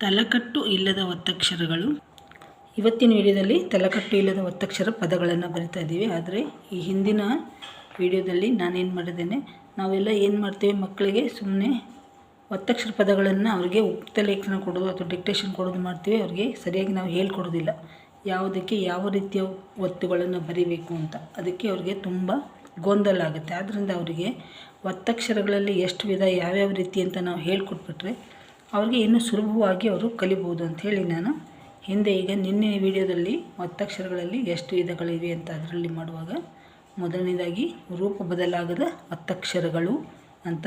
ತಲಕಟ್ಟು ಇಲ್ಲದ ಒತ್ತಕ್ಷರಗಳು. ಇವತ್ತಿನ ವಿಡಿಯೋದಲ್ಲಿ ತಲಕಟ್ಟು ಇಲ್ಲದ ಒತ್ತಕ್ಷರ ಪದಗಳನ್ನು ಬರಿತಾ ಇದ್ದೀವಿ. ಆದರೆ ಈ ಹಿಂದಿನ ವಿಡಿಯೋದಲ್ಲಿ ನಾನೇನು ಮಾಡಿದ್ದೇನೆ, ನಾವೆಲ್ಲ ಏನು ಮಾಡ್ತೀವಿ, ಮಕ್ಕಳಿಗೆ ಸುಮ್ಮನೆ ಒತ್ತಕ್ಷರ ಪದಗಳನ್ನು ಅವರಿಗೆ ಉಕ್ತ ಲೇಖನ ಕೊಡೋದು ಅಥವಾ ಡಿಕ್ಟೇಷನ್ ಕೊಡೋದು ಮಾಡ್ತೀವಿ. ಅವರಿಗೆ ಸರಿಯಾಗಿ ನಾವು ಹೇಳ್ಕೊಡೋದಿಲ್ಲ. ಯಾವುದಕ್ಕೆ, ಯಾವ ರೀತಿಯ ಒತ್ತುಗಳನ್ನು ಬರೀಬೇಕು ಅಂತ. ಅದಕ್ಕೆ ಅವ್ರಿಗೆ ತುಂಬ ಗೊಂದಲ ಆಗುತ್ತೆ. ಆದ್ದರಿಂದ ಅವರಿಗೆ ಒತ್ತಕ್ಷರಗಳಲ್ಲಿ ಎಷ್ಟು ವಿಧ, ಯಾವ್ಯಾವ ರೀತಿ ಅಂತ ನಾವು ಹೇಳ್ಕೊಟ್ಬಿಟ್ರೆ ಅವ್ರಿಗೆ ಇನ್ನೂ ಸುಲಭವಾಗಿ ಅವರು ಕಲಿಬೋದು ಅಂಥೇಳಿ ನಾನು. ಹಿಂದೆ ಈಗ ನಿನ್ನೆ ವಿಡಿಯೋದಲ್ಲಿ ಒತ್ತಕ್ಷರಗಳಲ್ಲಿ ಎಷ್ಟು ವಿಧಗಳಿವೆ ಅಂತ ಅದರಲ್ಲಿ ಮಾಡುವಾಗ ಮೊದಲನೇದಾಗಿ ರೂಪ ಬದಲಾಗದ ಒತ್ತಕ್ಷರಗಳು ಅಂತ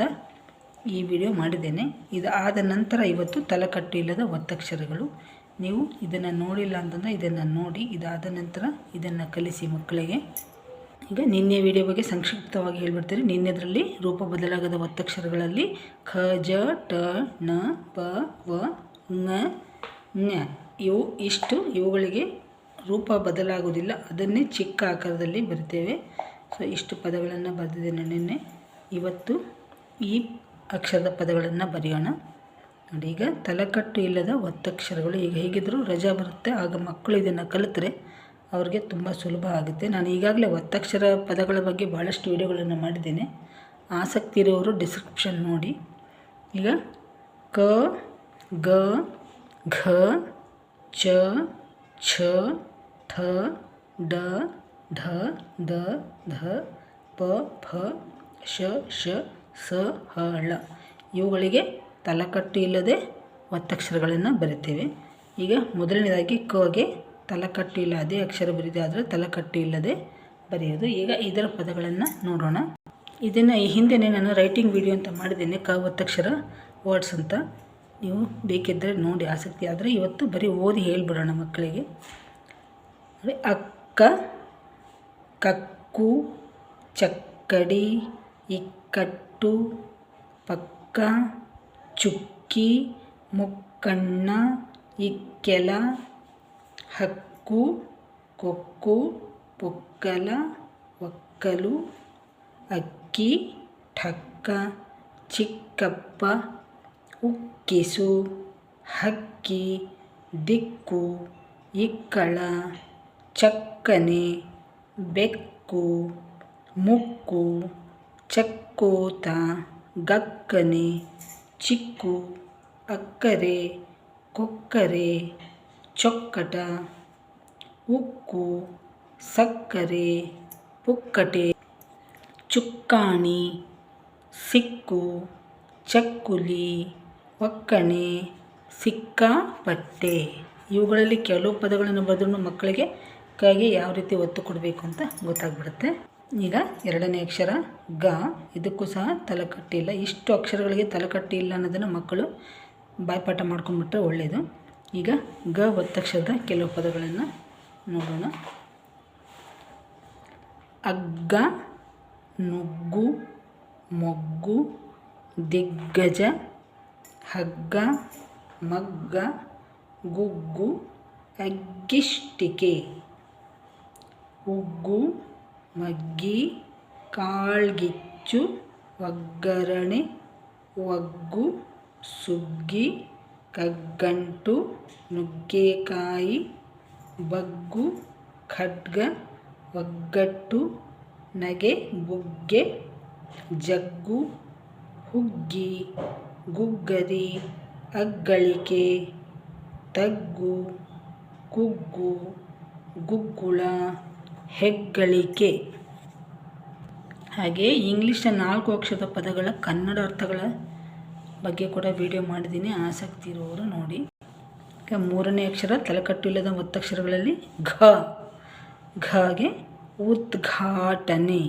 ಈ ವಿಡಿಯೋ ಮಾಡಿದ್ದೇನೆ. ಇದು ಆದ ನಂತರ ಇವತ್ತು ತಲೆಕಟ್ಟು ಇಲ್ಲದ ಒತ್ತಕ್ಷರಗಳು. ನೀವು ಇದನ್ನು ನೋಡಿಲ್ಲ ಅಂತಂದರೆ ಇದನ್ನು ನೋಡಿ, ಇದಾದ ನಂತರ ಇದನ್ನು ಕಲಿಸಿ ಮಕ್ಕಳಿಗೆ. ಈಗ ನಿನ್ನೆ ವಿಡಿಯೋ ಬಗ್ಗೆ ಸಂಕ್ಷಿಪ್ತವಾಗಿ ಹೇಳ್ಬಿಡ್ತೀನಿ. ನಿನ್ನೆದರಲ್ಲಿ ರೂಪ ಬದಲಾಗದ ಒತ್ತಕ್ಷರಗಳಲ್ಲಿ ಖ, ಜ ಟ ಣ, ಪ, ವ, ಞ ಇವು ಇಷ್ಟು ಇವುಗಳಿಗೆ ರೂಪ ಬದಲಾಗುವುದಿಲ್ಲ. ಅದನ್ನೇ ಚಿಕ್ಕ ಆಕಾರದಲ್ಲಿ ಬರಿತೇವೆ. ಸೊ ಇಷ್ಟು ಪದಗಳನ್ನು ಬರೆದಿದ್ದೇನೆ ನಿನ್ನೆ. ಇವತ್ತು ಈ ಅಕ್ಷರದ ಪದಗಳನ್ನು ಬರೆಯೋಣ. ನೋಡಿ, ಈಗ ತಲೆಕಟ್ಟು ಇಲ್ಲದ ಒತ್ತಕ್ಷರಗಳು ಈಗ ಹೇಗಿದ್ದರೂ ರಜಾ ಬರುತ್ತೆ. ಆಗ ಮಕ್ಕಳು ಇದನ್ನು ಕಲಿತರೆ ಅವ್ರಿಗೆ ತುಂಬ ಸುಲಭ ಆಗುತ್ತೆ. ನಾನು ಈಗಾಗಲೇ ಒತ್ತಕ್ಷರ ಪದಗಳ ಬಗ್ಗೆ ಭಾಳಷ್ಟು ವಿಡಿಯೋಗಳನ್ನು ಮಾಡಿದ್ದೇನೆ. ಆಸಕ್ತಿ ಇರೋರು ಡಿಸ್ಕ್ರಿಪ್ಷನ್ ನೋಡಿ. ಈಗ ಕ, ಗ, ಘ, ಚ, ಛ ಠ ಡ, ಢ ದ ಧ, ಪ, ಫ, ಶ ಶ, ಸ, ಹ, ಳ. ಇವುಗಳಿಗೆ ತಲಕಟ್ಟು ಇಲ್ಲದೆ ಒತ್ತಕ್ಷರಗಳನ್ನು ಬರಿತೇವೆ ಈಗ ಮೊದಲನೇದಾಗಿ ಕಗೆ ತಲಕಟ್ಟು ಇಲ್ಲ ಅದೇ ಅಕ್ಷರ ಬರಿದೆ ಆದರೆ ತಲಕಟ್ಟು ಇಲ್ಲದೆ ಬರೆಯೋದು. ಈಗ ಇದರ ಪದಗಳನ್ನು ನೋಡೋಣ. ಇದನ್ನು ಈ ಹಿಂದೆನೇ ನಾನು ರೈಟಿಂಗ್ ವಿಡಿಯೋ ಅಂತ ಮಾಡಿದ್ದೇನೆ, ಕ ಒತ್ತಕ್ಷರ ವರ್ಡ್ಸ್ ಅಂತ. ನೀವು ಬೇಕಿದ್ದರೆ ನೋಡಿ, ಆಸಕ್ತಿ ಆದರೆ ಇವತ್ತು ಬರೀ ಓದಿ ಹೇಳಿಬಿಡೋಣ ಮಕ್ಕಳಿಗೆ. ಅಕ್ಕ, ಕಕ್ಕು, ಚಕ್ಕಡಿ, ಇಕ್ಕಟ್ಟು, ಪಕ್ಕ, ಚುಕ್ಕಿ, ಮುಕ್ಕಣ್ಣ, ಇಕ್ಕೆಲ ಹಕ್ಕು, ಕೊಕ್ಕು, ಪೊಕ್ಕಲ, ಒಕ್ಕಲು, ಅಕ್ಕಿ, ಠಕ್ಕ, ಚಿಕ್ಕಪ್ಪ, ಉಕ್ಕಿಸು, ಹಕ್ಕಿ, ದಿಕ್ಕು, ಇಕ್ಕಳ, ಚಕ್ಕನೆ, ಬೆಕ್ಕು, ಮುಕ್ಕು, ಚಕ್ಕೋತ, ಗಕ್ಕನೆ, ಚಿಕ್ಕು, ಅಕ್ಕರೆ, ಕೊಕ್ಕರೆ ಚೊಕ್ಕಟ, ಉಕ್ಕು, ಸಕ್ಕರೆ, ಪುಕ್ಕಟೆ, ಚುಕ್ಕಾಣಿ, ಸಿಕ್ಕು, ಚಕ್ಕುಲಿ, ಒಕ್ಕಣೆ ಸಿಕ್ಕಾಪಟ್ಟೆ ಇವುಗಳಲ್ಲಿ ಕೆಲವು ಪದಗಳನ್ನು ಬರೆದ್ರೂ ಮಕ್ಕಳಿಗೆ ಕೈಗೆ ಯಾವ ರೀತಿ ಒತ್ತು ಕೊಡಬೇಕು ಅಂತ ಗೊತ್ತಾಗ್ಬಿಡುತ್ತೆ. ಈಗ ಎರಡನೇ ಅಕ್ಷರ ಗ. ಇದಕ್ಕೂ ಸಹ ತಲೆಕಟ್ಟಿಲ್ಲ. ಇಷ್ಟು ಅಕ್ಷರಗಳಿಗೆ ತಲೆಕಟ್ಟಿ ಇಲ್ಲ ಅನ್ನೋದನ್ನು ಮಕ್ಕಳು ಬಾಯ್ಪಾಠ ಮಾಡ್ಕೊಂಡ್ಬಿಟ್ರೆ ಒಳ್ಳೆಯದು ಈಗ ಗ ಒತ್ತಕ್ಷರದ ಕೆಲವು ಪದಗಳನ್ನು ನೋಡೋಣ. ಅಗ್ಗ, ನುಗ್ಗು, ಮೊಗ್ಗು, ದಿಗ್ಗಜ, ಹಗ್ಗ, ಮಗ್ಗ, ಗುಗ್ಗು, ಅಗ್ಗಿಷ್ಟಿಕೆ. ಉಗ್ಗು, ಮಗ್ಗಿ, ಕಾಳ್ಗಿಚ್ಚು, ಒಗ್ಗರಣೆ, ಒಗ್ಗು, ಸುಗ್ಗಿ ಕಗ್ಗಂಟು, ನುಗ್ಗೆಕಾಯಿ, ಬಗ್ಗು, ಖಡ್ಗ, ಒಗ್ಗಟ್ಟು, ನಗೆ, ಬುಗ್ಗೆ, ಜಗ್ಗು, ಹುಗ್ಗಿ, ಗುಗ್ಗರಿ, ಅಗ್ಗಳಿಕೆ, ತಗ್ಗು, ಕುಗ್ಗು, ಗುಗ್ಗುಳ, ಹೆಗ್ಗಳಿಕೆ. ಹಾಗೆ ಇಂಗ್ಲೀಷ್ನ ನಾಲ್ಕು ಅಕ್ಷರದ ಪದಗಳ ಕನ್ನಡ ಅರ್ಥಗಳ ಬಗ್ಗೆ ಕೂಡ ವಿಡಿಯೋ ಮಾಡಿದ್ದೀನಿ. ಆಸಕ್ತಿ ಇರುವವರು ನೋಡಿ. ಈಗ ಮೂರನೇ ಅಕ್ಷರ ತಲೆಕಟ್ಟು ಇಲ್ಲದ ಒತ್ತಕ್ಷರಗಳಲ್ಲಿ ಘ. ಘಗೆ ಉದ್ಘಾಟನೆ.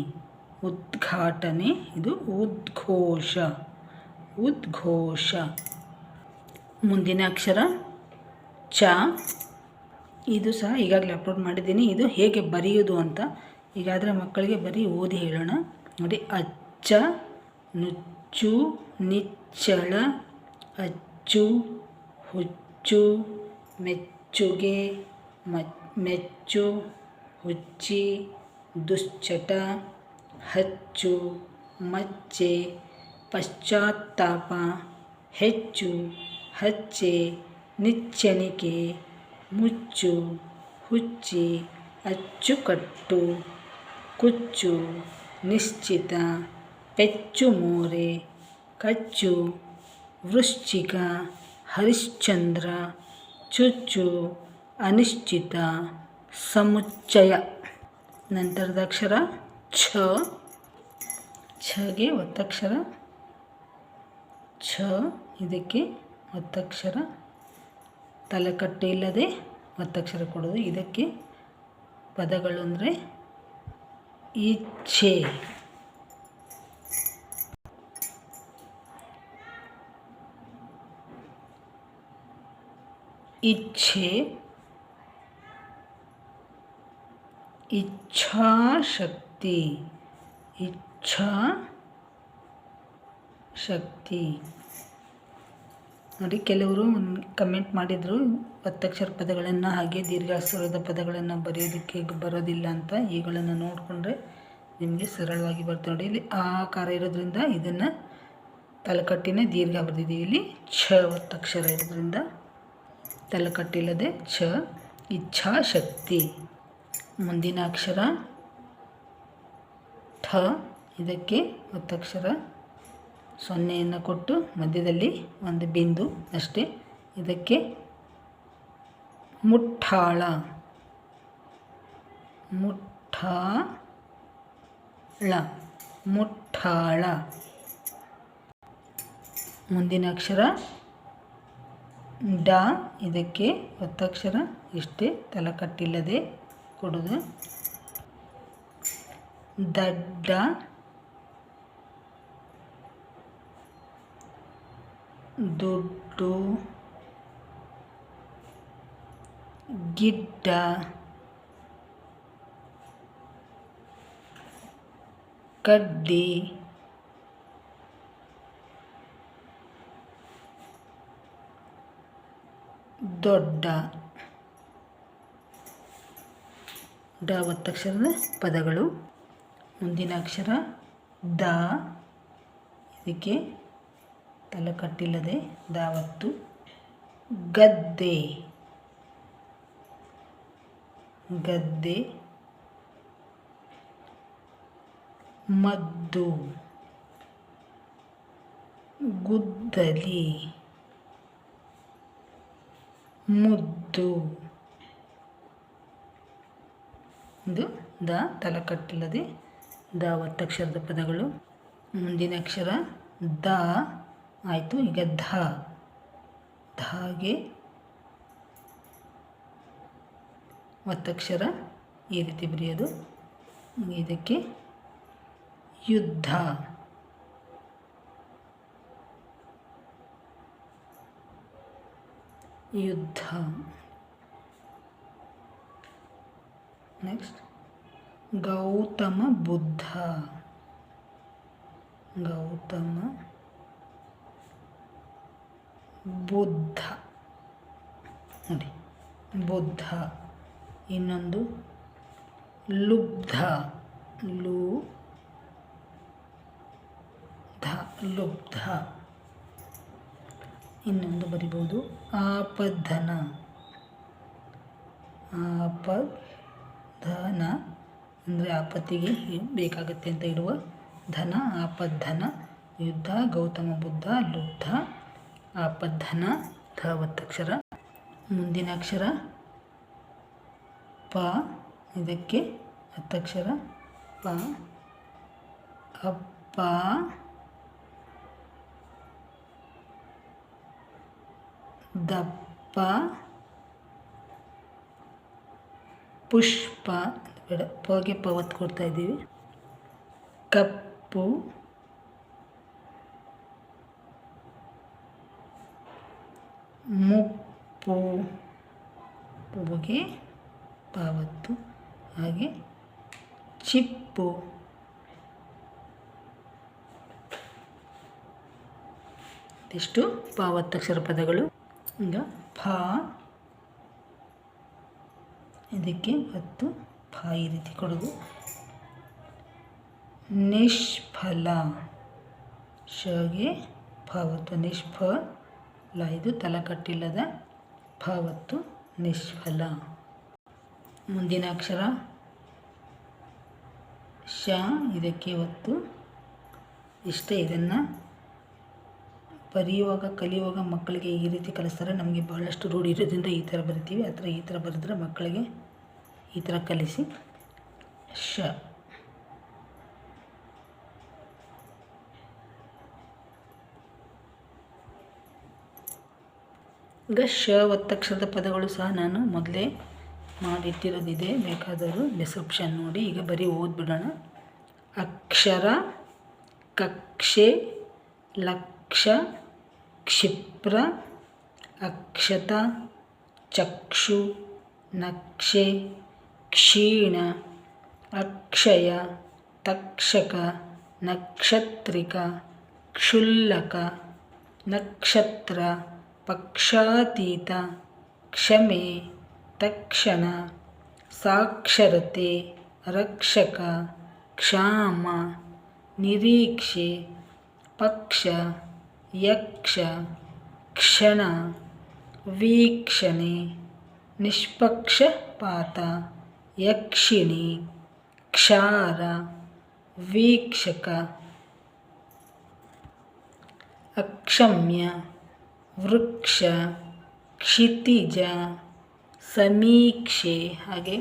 ಉದ್ಘಾಟನೆ, ಇದು ಉದ್ಘೋಷ. ಉದ್ಘೋಷ. ಮುಂದಿನ ಅಕ್ಷರ ಚ. ಇದು ಸಹ ಈಗಾಗಲೇ ಅಪ್ಲೋಡ್ ಮಾಡಿದ್ದೀನಿ. ಇದು ಹೇಗೆ ಬರೆಯೋದು ಅಂತ ಈಗಾದರೆ ಮಕ್ಕಳಿಗೆ ಬರೀ ಓದಿ ಹೇಳೋಣ. ನೋಡಿ, ಅಚ್ಚ, ನುಚ್ಚು ನಿಚ್ಚಳ ಅಚ್ಚು ಹುಚ್ಚು ಮೆಚ್ಚುಗೆ ಮೆಚ್ಚು ಹುಚ್ಚಿ ದುಶ್ಚಟ ಹಚ್ಚು ಮಚ್ಚೆ ಪಶ್ಚಾತ್ತಾಪ ಹೆಚ್ಚು ಹಚ್ಚೆ ನಿಚ್ಚಣಿಕೆ ಮುಚ್ಚು ಹುಚ್ಚಿ ಅಚ್ಚುಕಟ್ಟು ಕುಚ್ಚು ನಿಶ್ಚಿತ ಪೆಚ್ಚು ಮೋರೆ, ಕಚ್ಚು, ವೃಶ್ಚಿಕ, ಹರಿಶ್ಚಂದ್ರ, ಚುಚ್ಚು, ಅನಿಶ್ಚಿತ, ಸಮುಚ್ಚಯ. ನಂತರದ ಅಕ್ಷರ ಛ. ಛಗೆ ಒತ್ತಕ್ಷರ ಛ. ಇದಕ್ಕೆ ಒತ್ತಕ್ಷರ ತಲೆಕಟ್ಟೆ ಇಲ್ಲದೆ ಒತ್ತಕ್ಷರ ಕೊಡೋದು. ಇದಕ್ಕೆ ಪದಗಳು ಅಂದರೆ ಇಚ್ಛೆ ಇಚ್ಛೆ, ಇಚ್ಛಾಶಕ್ತಿ ಇಚ್ಛಾ ಶಕ್ತಿ ನೋಡಿ, ಕೆಲವರು ಕಮೆಂಟ್ ಮಾಡಿದರು ಒತ್ತಕ್ಷರ ಪದಗಳನ್ನು ಹಾಗೆ ದೀರ್ಘಾಕ್ಷರದ ಪದಗಳನ್ನು ಬರೆಯೋದಕ್ಕೆ ಬರೋದಿಲ್ಲ ಅಂತ ಇವುಗಳನ್ನು ನೋಡಿಕೊಂಡ್ರೆ ನಿಮಗೆ ಸರಳವಾಗಿ ಬರ್ತದೆ ನೋಡಿ, ಇಲ್ಲಿ ಆಕಾರ ಇರೋದ್ರಿಂದ ಇದನ್ನು ತಲೆಕಟ್ಟಿನೇ ದೀರ್ಘ ಬರೆದಿದ್ದೀವಿ ಇಲ್ಲಿ ಛ ಒತ್ತಕ್ಷರ ಇರೋದ್ರಿಂದ ತಲೆಕಟ್ಟಿಲ್ಲದೆ ಛ, ಇಚ್ಛಾಶಕ್ತಿ. ಮುಂದಿನ ಅಕ್ಷರ ಠ, ಇದಕ್ಕೆ ಒತ್ತಕ್ಷರ ಸೊನ್ನೆಯನ್ನು ಕೊಟ್ಟು ಮಧ್ಯದಲ್ಲಿ ಒಂದು ಬಿಂದು ಅಷ್ಟೇ. ಇದಕ್ಕೆ ಮುಟ್ಟಾಳ. ಮುಟ್ಟಾಳ. ಮುಟ್ಟಾಳ. ಮುಂದಿನ ಅಕ್ಷರ ಡ ಇದಕ್ಕೆ ಒತ್ತಕ್ಷರ ಇಷ್ಟೇ ತಲಕಟ್ಟಿಲ್ಲದೆ ಕೊಡೋದು. ದಡ್ಡ ದುಡ್ಡು ಗಿಡ್ಡ ಕಡ್ಡಿ ದೊಡ್ಡ. ಡ ಒತ್ತಕ್ಷರದ ಪದಗಳು. ಮುಂದಿನ ಅಕ್ಷರ ದ. ಇದಕ್ಕೆ ತಲೆಕಟ್ಟಿಲ್ಲದೆ ದಾವತ್ತು ಗದ್ದೆ. ಗದ್ದೆ. ಮದ್ದು. ಗುದ್ದಲಿ. ಮುದ್ದು. ಇದು ದ ತಲಕಟ್ಟಿಲ್ಲದೆ ದ ಒತ್ತಕ್ಷರದ ಪದಗಳು. ಮುಂದಿನ ಅಕ್ಷರ ದ. ಆಯಿತು, ಈಗ ಧ. ಧಾಗೆ ಒತ್ತಕ್ಷರ ಈ ರೀತಿ ಬರೆಯೋದು. ಇದಕ್ಕೆ ಯುದ್ಧ. ಯುದ್ಧ. ನೆಕ್ಸ್ಟ್ ಗೌತಮ ಬುದ್ಧ. ಗೌತಮ ಬುದ್ಧ. ನೋಡಿ ಬುದ್ಧ. ಇನ್ನೊಂದು ಲುಬ್ಧ. ಲು ಧ ಲುಬ್ಧ. ಇನ್ನೊಂದು ಬರಿಬೋದು. ಆಪಧನ. ಆಪಧನ ಅಂದರೆ ಆಪತ್ತಿಗೆ ಬೇಕಾಗತ್ತೆ ಅಂತ ಇರುವ ಧನ, ಆಪಧನ, ಯುದ್ಧ, ಗೌತಮ ಬುದ್ಧ, ಲುದ್ಧ, ಆಪಧನ ಧ ಒತ್ತಕ್ಷರ ಮುಂದಿನ ಅಕ್ಷರ, ಪ, ಇದಕ್ಕೆ ಹತ್ತಕ್ಷರ, ಪ, ಅಪ್ಪ ದಪ್ಪ, ಪುಷ್ಪ, ಬೇಡ, ಪಗೆ ಪ ಒತ್ತು ಕೊಡ್ತಾ ಇದ್ದೀವಿ. ಕಪ್ಪು, ಮುಪ್ಪು, ಪುಗೆ ಪಾವತ್ತು ಹಾಗೆ ಚಿಪ್ಪು. ಇಷ್ಟು ಪಾವತ್ತಕ್ಷರ ಪದಗಳು. ಈಗ ಫ. ಇದಕ್ಕೆ ಹತ್ತು ಫ ಈ ರೀತಿ ಕೊಡೋದು. ನಿಷ್ಫಲ. ಶಗೆ ಫಾವತ್ತು ನಿಷ್ಫ. ನಿಷ್ಫಲ ಇದು ತಲಕಟ್ಟಿಲ್ಲದ ಕಟ್ಟಿಲ್ಲದ ಫಾವತ್ತು ನಿಷ್ಫಲ. ಮುಂದಿನ ಅಕ್ಷರ. ಶ ಇದಕ್ಕೆ ಒತ್ತು. ಇಷ್ಟೇ ಇದನ್ನು ಬರೆಯುವಾಗ ಕಲಿಯುವಾಗ ಮಕ್ಕಳಿಗೆ ಈ ರೀತಿ ಕಲಿಸ್ತಾರೆ. ನಮಗೆ ಭಾಳಷ್ಟು ರೂಢಿ ಇರೋದ್ರಿಂದ ಈ ಥರ ಬರಿತೀವಿ. ಆ ಈ ಥರ ಬರೆದ್ರೆ ಮಕ್ಕಳಿಗೆ ಈ ಥರ ಕಲಿಸಿ. ಶ. ಈಗ ಶ ಒತ್ತಕ್ಷರದ ಪದಗಳು ಸಹ ನಾನು ಮೊದಲೇ ಮಾಡಿಟ್ಟಿರೋದಿದೆ. ಬೇಕಾದರೂ ಡಿಸ್ಕ್ರಿಪ್ಷನ್ ನೋಡಿ. ಈಗ ಬರೀ ಓದ್ಬಿಡೋಣ. ಅಕ್ಷರ, ಕಕ್ಷೆ, ಲಕ್ಷ ಕ್ಷಿಪ್ರ, ಅಕ್ಷತ, ಚಕ್ಷು, ನಕ್ಷೆ, ಕ್ಷೀಣ, ಅಕ್ಷಯ, ತಕ್ಷಕ, ನಕ್ಷತ್ರಿಕ, ಕ್ಷುಲ್ಲಕ, ನಕ್ಷತ್ರ, ಪಕ್ಷಾತೀತ, ಕ್ಷಮೆ, ತಕ್ಷಣ, ಸಾಕ್ಷರತೆ, ರಕ್ಷಕ, ಕ್ಷಾಮ, ನಿರೀಕ್ಷೆ, ಪಕ್ಷ ಯಕ್ಷ, ಕ್ಷಣ, ವೀಕ್ಷಣೆ ನಿಷ್ಪಕ್ಷಪಾತ ಯಕ್ಷಿಣಿ, ಕ್ಷಾರ, ವೀಕ್ಷಕ, ಅಕ್ಷಮ್ಯ, ವೃಕ್ಷ, ಕ್ಷಿತಿಜ, ಸಮೀಕ್ಷೆ, ಹಾಗೆ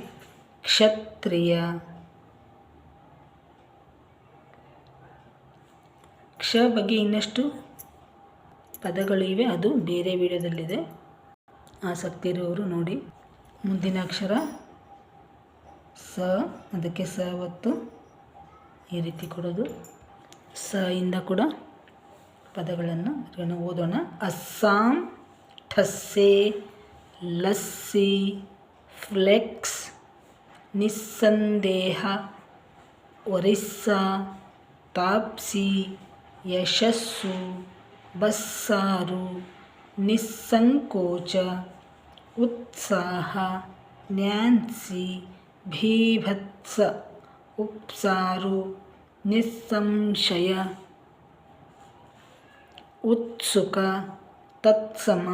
ಕ್ಷತ್ರಿಯ, ಕ್ಷ ಬಗ್ಗೆ ಇನ್ನಷ್ಟು ಪದಗಳು ಇವೆ, ಅದು ಬೇರೆ ವಿಡಿಯೋದಲ್ಲಿದೆ. ಆಸಕ್ತಿ ಇರುವವರು ನೋಡಿ. ಮುಂದಿನ ಅಕ್ಷರ ಸ, ಅದಕ್ಕೆ ಸ ಒತ್ತು. ಈ ರೀತಿ ಕೊಡೋದು. ಸ ಇಂದ ಕೂಡ ಪದಗಳನ್ನು ಓದೋಣ. ಅಸ್ಸಾಂ ಠಸ್ಸೆ ಲಸ್ಸಿ ಫ್ಲೆಕ್ಸ್ ನಿಸ್ಸಂದೇಹ ಒರಿಸ್ಸಾ ತಾಪ್ಸಿ ಯಶಸ್ಸು. ಬಸ್ಸಾರು ನಿಸ್ಸಂಕೋಚ ಉತ್ಸಾಹ ನ್ಯಾನ್ಸಿ ಭೀಭತ್ಸ ಉಪ್ಸಾರು ನಿಸ್ಸಂಶಯ ಉತ್ಸುಕ ತತ್ಸಮ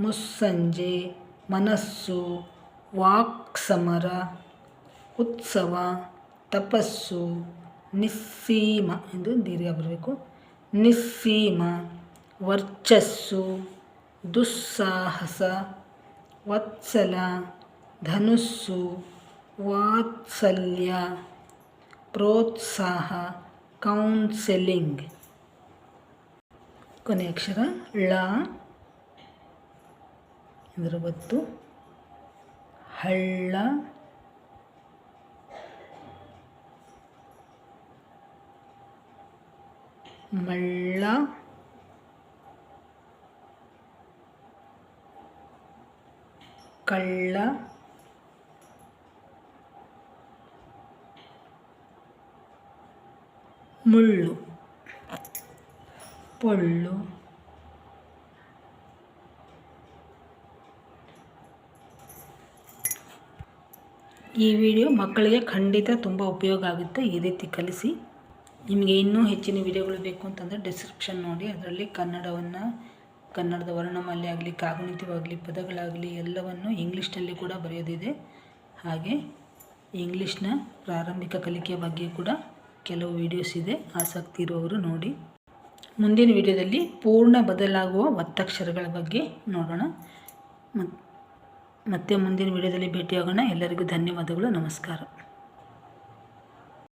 ಮುಸ್ಸಂಜೆ ಮನಸ್ಸು ವಾಕ್ಸಮರ ಉತ್ಸವ ತಪಸ್ಸು ನಿಸ್ಸೀಮ ಎಂದು ದೀರ್ಘ ಬರಬೇಕು ನಿಸ್ಸೀಮ ವರ್ಚಸ್ಸು ದುಸ್ಸಾಹಸ ವತ್ಸಲ ಧನುಸ್ಸು ವಾತ್ಸಲ್ಯ ಪ್ರೋತ್ಸಾಹ ಕೌನ್ಸೆಲಿಂಗ್. ಕೊನೆ ಅಕ್ಷರ ಳ. ಇದರ ಒತ್ತು ಹಳ್ಳ. ಮಳ್ಳ. ಕಳ್ಳ. ಮುಳ್ಳು. ಪೊಳ್ಳು. ಈ ವಿಡಿಯೋ ಮಕ್ಕಳಿಗೆ ಖಂಡಿತ ತುಂಬ ಉಪಯೋಗ ಆಗುತ್ತೆ. ಈ ರೀತಿ ಕಲಿಸಿ. ನಿಮಗೆ ಇನ್ನೂ ಹೆಚ್ಚಿನ ವಿಡಿಯೋಗಳು ಬೇಕು ಅಂತಂದರೆ ಡಿಸ್ಕ್ರಿಪ್ಷನ್ ನೋಡಿ. ಅದರಲ್ಲಿ ಕನ್ನಡವನ್ನು ಕನ್ನಡದ ವರ್ಣಮಾಲೆ ಆಗಲಿ ಕಾಗುಣಿತವಾಗಲಿ ಪದಗಳಾಗಲಿ ಎಲ್ಲವನ್ನು ಇಂಗ್ಲೀಷ್ನಲ್ಲಿ ಕೂಡ ಬರೆಯೋದಿದೆ. ಹಾಗೆ ಇಂಗ್ಲೀಷ್ನ ಪ್ರಾರಂಭಿಕ ಕಲಿಕೆಯ ಬಗ್ಗೆ ಕೂಡ ಕೆಲವು ವಿಡಿಯೋಸ್ ಇದೆ. ಆಸಕ್ತಿ ಇರುವವರು ನೋಡಿ. ಮುಂದಿನ ವಿಡಿಯೋದಲ್ಲಿ ಪೂರ್ಣ ಬದಲಾಗುವ ಒತ್ತಕ್ಷರಗಳ ಬಗ್ಗೆ ನೋಡೋಣ. ಮತ್ತೆ ಮುಂದಿನ ವಿಡಿಯೋದಲ್ಲಿ ಭೇಟಿಯಾಗೋಣ. ಎಲ್ಲರಿಗೂ ಧನ್ಯವಾದಗಳು. ನಮಸ್ಕಾರ.